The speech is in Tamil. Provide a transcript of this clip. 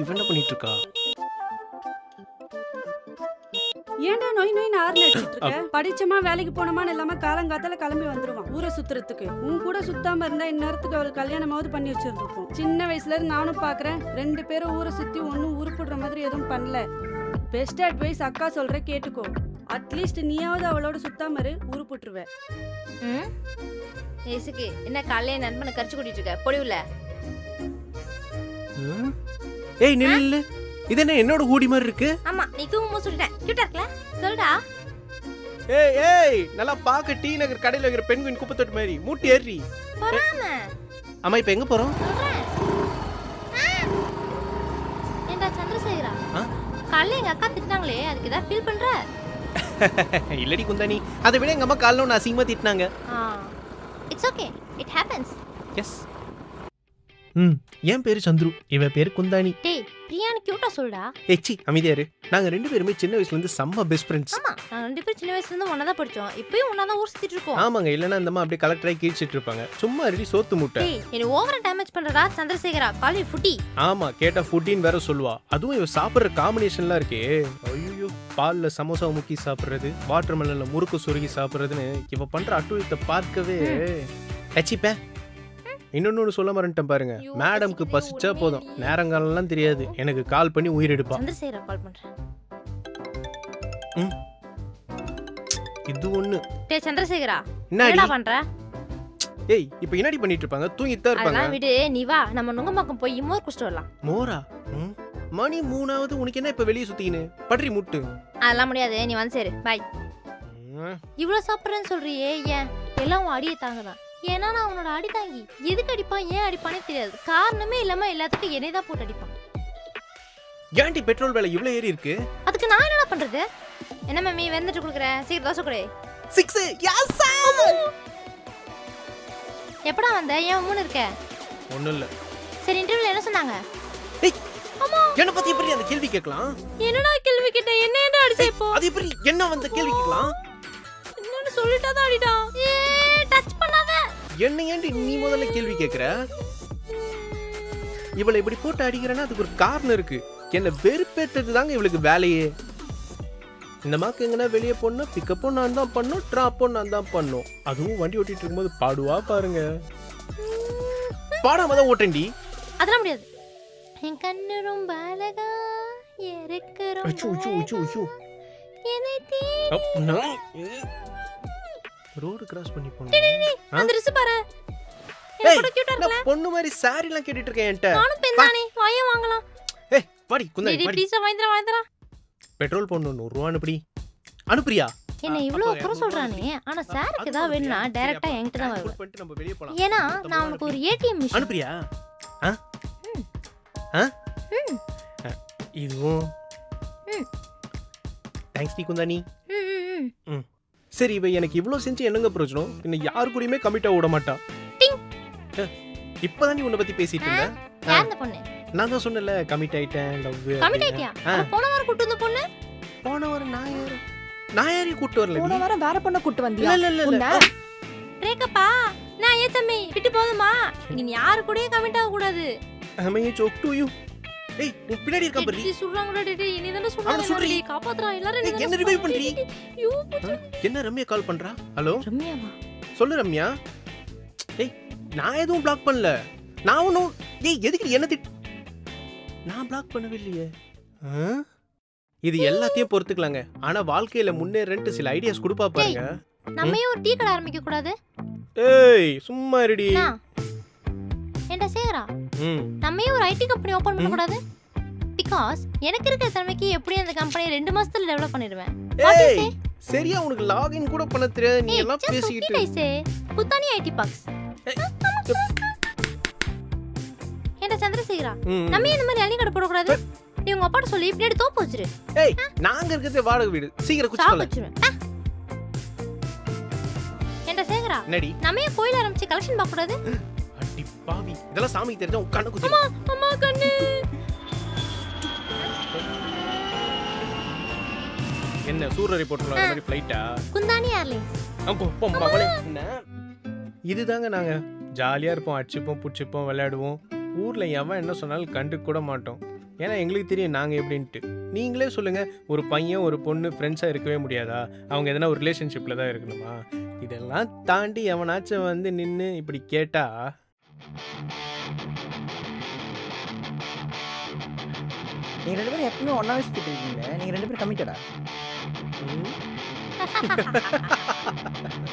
இவன் என்ன பண்ணிட்டு இருக்கா ஏன்டா நொய் நொய்னு ஆறு அடிச்சிட்டு இருக்க? படிச்சமா வேலைக்கு போனோமான்னு இல்லாம காலங்காத்தால கிளம்பி வந்துருவான். ஊரை சுத்துறதுக்கு. உன் கூட சுத்தாம இருந்தா இந்நேரத்துக்கு அவள் கல்யாணமாவது பண்ணி வச்சிருந்துருப்போம். சின்ன வயசுல இருந்து நானும் பாக்குறேன். ரெண்டு பேரும் ஊரை சுத்தி ஒன்னும் உருப்பிடுற மாதிரி எதுவும் பண்ணல. பெஸ்ட் அட்வைஸ் அக்கா சொல்ற கேட்டுக்கோ. அட்லீஸ்ட் நீயாவது அவளோட சுத்தாம இரு உருப்பிட்டுருவ. ம்? ஏசுக்கு என்ன காலையில நண்பனை கரிச்சு கூட்டிட்டு இருக்க? பொடிவுல ம்? ஏய் நில்லு நில்லு. இது என்ன என்னோட ஹூடி மாதிரி இருக்கு? ஆமா நீ தூங்கும் சொல்லிட்டேன். கியூட்டா இருக்கல சொல்டா ஏய் ஏய் நல்லா பாக்க டீ நகர் கடையில வைக்கிற பெண்குயின் குப்பை தொட்டு மாதிரி. மூட்டி ஏறி. பொறாம. அம்மா இப்ப எங்க போறோம்? ஏண்டா சந்திரசேகரா? ஆ? காலையில எங்க அக்கா திட்டினாங்களே அதுக்கு ஏதாவது ஃபீல் பண்ற? இல்லடி குந்தானி. அதை விட எங்க அம்மா காலைல ஒன்று அசிங்கமா திட்டினாங்க. It's okay it happens yes ம் என் பேரு சந்துரு இவ பேரு குந்தானி டேய் பிரியான்னு கியூட்டா சொல்டா எச்சி அமைதியாரு நாங்க ரெண்டு பேருமே சின்ன வயசுல இருந்து செம்ம பெஸ்ட் ஃப்ரெண்ட்ஸ் ஆமா நாங்க ரெண்டு பேரும் சின்ன வயசுல இருந்து ஒன்னா தான் படிச்சோம். இப்பயும் ஒன்னா தான் ஊர் சுத்திட்டு இருக்கோம். ஆமாங்க இல்லைன்னா இந்த அப்படியே கலெக்டராகி கீழ்ச்சிட்டு இருப்பாங்க. சும்மா ரெடி சோத்து முட்டை. டேய் என்ன ஓவரா டேமேஜ் பண்றடா சந்திரசேகரா. காலி ஃபுட்டி ஆமா கேட்டா ஃபுட்டின்னு வேற சொல்லுவா. அதுவும் இவ சாப்பிடுற காம்பினேஷன்லாம் இருக்கே. ஐயோ பால்ல சமோசா முக்கி சாப்பிடுறது வாட்டர் மெலன்ல முறுக்கு சுருகி சாப்பிடுறதுன்னு இவ பண்ற அட்டுழியத்தை பார்க்கவே கச்சிப்ப இன்னொன்னு சொல்ல மறந்துட்டேன் பாருங்க. மேடம்க்கு பசிச்சா போதும். நேரங்காலம்லாம் தெரியாது. எனக்கு கால் பண்ணி உயிர் எடுப்பா சந்திரசேகரா கால் பண்றேன். இது ஒண்ணு. டேய் சந்திரசேகரா என்னடி? என்னடா பண்ற? ஏய் இப்ப என்னடி பண்ணிட்டு இருப்பாங்க? தூங்கிட்டு தான் இருப்பாங்க. அதெல்லாம் விடு. நீ வா நம்ம நுங்கம்பாக்கம் போய் மோர் குடிச்சிட்டு வரலாம். மோரா? ம்? மணி மூணாவது உனக்கு என்ன இப்ப வெளியே சுத்திக்கின்னு? பட்ரி முட்டு. அதெல்லாம் முடியாது. நீ வந்து சேரு. பாய் ம். இவ்வளவு சாப்பிடுறேன்னு சொல்றியே ஏன்? எல்லாம் உன் அடியை தாங்குதான். ஏன்னா நான் உன்னோட அடி தாங்கி எதுக்கு அடிப்பான்? ஏன் அடிப்பானே தெரியாது. காரணமே இல்லாம எல்லாத்துக்கும் என்னை தான் போட்டு அடிப்பான். ஏன்டி பெட்ரோல் விலை இவ்வளவு ஏறி இருக்கு? அதுக்கு நான் என்னடா பண்றது? என்ன மம்மி வெந்துட்டு கொடுக்குறேன் சீக்கிரம் தோசை கொடு. சிக்ஸ் எப்படா வந்த? ஏன் மூணு இருக்க? ஒண்ணும் இல்ல. சரி இன்டர்வியூல என்ன சொன்னாங்க? ஏய், என்ன பத்தி எப்படி அந்த கேள்வி கேட்கலாம்? என்னடா கேள்வி கேட்ட? என்ன என்ன அடிச்ச இப்போ? அது எப்படி? என்ன வந்த கேள்வி கேட்கலாம்? என்னன்னு சொல்லிட்டா தான் அடிட்டான் ஏ டச் என்ன ஏன்டி நீ முதல்ல கேள்வி கேக்குற? இவளை இப்படி போட்டு அடிக்கிறேன்னா அதுக்கு ஒரு காரணம் இருக்கு. என்ன வெறுப்பேத்தது தாங்க இவளுக்கு வேலையே. இந்த மாக்கு எங்கன்னா வெளியே போனா பிக்கப்பும் நான் தான் பண்ணும் ட்ராப்பும் நான் தான் பண்ணும். அதுவும் வண்டி ஓட்டிட்டு இருக்கும்போது பாடுவா பாருங்க. பாடாம தான் ஓட்டண்டி அதெல்லாம் முடியாது. என் கண்ணு ரொம்ப அழகா இருக்கு அச்சோ அச்சோ அச்சோ அச்சோ. என்னை தீ ரோடு கிராஸ் பண்ணி போனோம்? அந்த ரிசு பாரு. பொண்ணு மாதிரி சாரி எல்லாம் கேட்டுட்டு இருக்கேன் என்கிட்ட. நானும் தானே வாயே வாங்கலாம். ஏய் பாடி குந்தாடி டேய் பாடி ப்ளீஸ் வாங்கிடா வாங்கிடா பெட்ரோல் போடணும் நூறு ரூபா அனுப்புடி. அனுப்புறியா? என்ன இவ்வளவு குறை சொல்றானே. ஆனா சாருக்கு ஏதாவது வேணும்னா டைரக்டா என்கிட்ட தான் போலாம். ஏன்னா நான் உனக்கு ஒரு ஏடிஎம் மிஷின் அனுப்புறியா? ஆ? இதுவும். தேங்க்ஸ் டி குந்தானி ம், ம், ம். சரி இவ எனக்கு இவ்வளவு செஞ்சு என்னங்க பிரயோஜனம்? இன்னும் யாரு கூடயுமே கமிட்டா விட மாட்டா. டிங். ஏ, இப்பதான் நீ உன்னை பத்தி பேசிட்டு இருந்த? யார் இந்த பொண்ணு. நான் தான் சொன்னல கமிட் ஆயிட்டேன் லவ் கமிட் ஆயிட்டியா? போன வாரம் கூட்டு வந்த பொண்ணு? போன வாரம் நான் யாரு? நான் கூட்டு வரல போன வாரம் வேற பொண்ண கூட்டு வந்தியா? இல்ல இல்ல இல்ல உன்னை? ரேக்கப்பா நான் ஏன் தம்பி? விட்டு போதுமா நீ யாரு கூடயும் கமிட் ஆக கூடாது அம்மையே ஜோக் டு யூ உன் பின்னாடி இருக்கான் பாரு. டேய், டேய், டேய், என்னை தானே சுடுறி. டேய், காப்பாத்துறா எல்லாரும் என்னை. பண்றீ? டேய், டேய். என்ன ரம்யா கால் பண்றா? ஹலோ ரம்யாவா? சொல்லு ரம்யா. ஏய் நான் எதுவும் பிளாக் பண்ணல. நான் ஒன்றும் ஏய் எதுக்கு என்ன திட் நான் பிளாக் பண்ணவே இல்லையே? இது எல்லாத்தையும் பொறுத்துக்கலாங்க. ஆனா வாழ்க்கையில முன்னேறன்ட்டு சில ஐடியாஸ் கொடுப்பா பாருங்க. நம்ம ஏன் ஒரு டீ கடை ஆரம்பிக்க கூடாது ஏய் சும்மா இருடி. சேகரா ம். நம்ம ஏன் ஒரு ஐடி கம்பெனி ஓபன் பண்ண ம். கூடாது பிகாஸ் எனக்கு இருக்கிற திறமைக்கு எப்படி அந்த கம்பெனி ரெண்டு மாசத்துல டெவலப் பண்ணிடுவேன் ஏய்? சரியா உனக்கு லாகின் கூட பண்ண தெரியாது. நீ எல்லாம் பேசிக்கிட்டு say. புத்தானி ஐடி பாக்ஸ் ஏன்டா சந்திரசேகரா. நம்ம இந்த மாதிரி அள்ளி கடை போடக்கூடாது? நீ உங்க அப்பாட்ட சொல்லி பின்னாடி தோப்பு வச்சிரு. ஏய் நாங்க இருக்கிறதே வாடகை வீடு. சீக்கிரம் குச்சி சொல்ல வச்சிருவேன். ஏன்டா சேகரா நம்ம ஏன் கோயில் ஆரம்பிச்சு கலெக்ஷன் பார்க்க கூடாது பாவி இதெல்லாம் சாமிக்கு தெரிஞ்சா உன் கண்ணு குத்தி அம்மா கண்ணு. என்ன சூரிய ரிப்போர்ட்ல வர மாதிரி ஃளைட்டா குந்தானி ஏர்லைன்ஸ் அங்க போம் பவளே என்ன? இதுதாங்க நாங்க. ஜாலியா இருப்போம் அடிச்சுப்போம் புடிச்சுப்போம் விளையாடுவோம். ஊர்ல எவன் என்ன சொன்னாலும் கண்டு கூட மாட்டோம். ஏன்னா எங்களுக்கு தெரியும் நாங்கள் எப்படின்ட்டு. நீங்களே சொல்லுங்கள் ஒரு பையன் ஒரு பொண்ணு ஃப்ரெண்ட்ஸாக இருக்கவே முடியாதா? அவங்க எதனா ஒரு ரிலேஷன்ஷிப்பில் தான் இருக்கணுமா? இதெல்லாம் தாண்டி எவனாச்சும் வந்து நின்று இப்படி கேட்டால் நீங்கள் ரெண்டு பேரும் எப்பவுமே ஒன்றாவே சுற்றிட்டு இருக்கீங்க நீங்கள் ரெண்டு பேரும் கம்மிட்டடா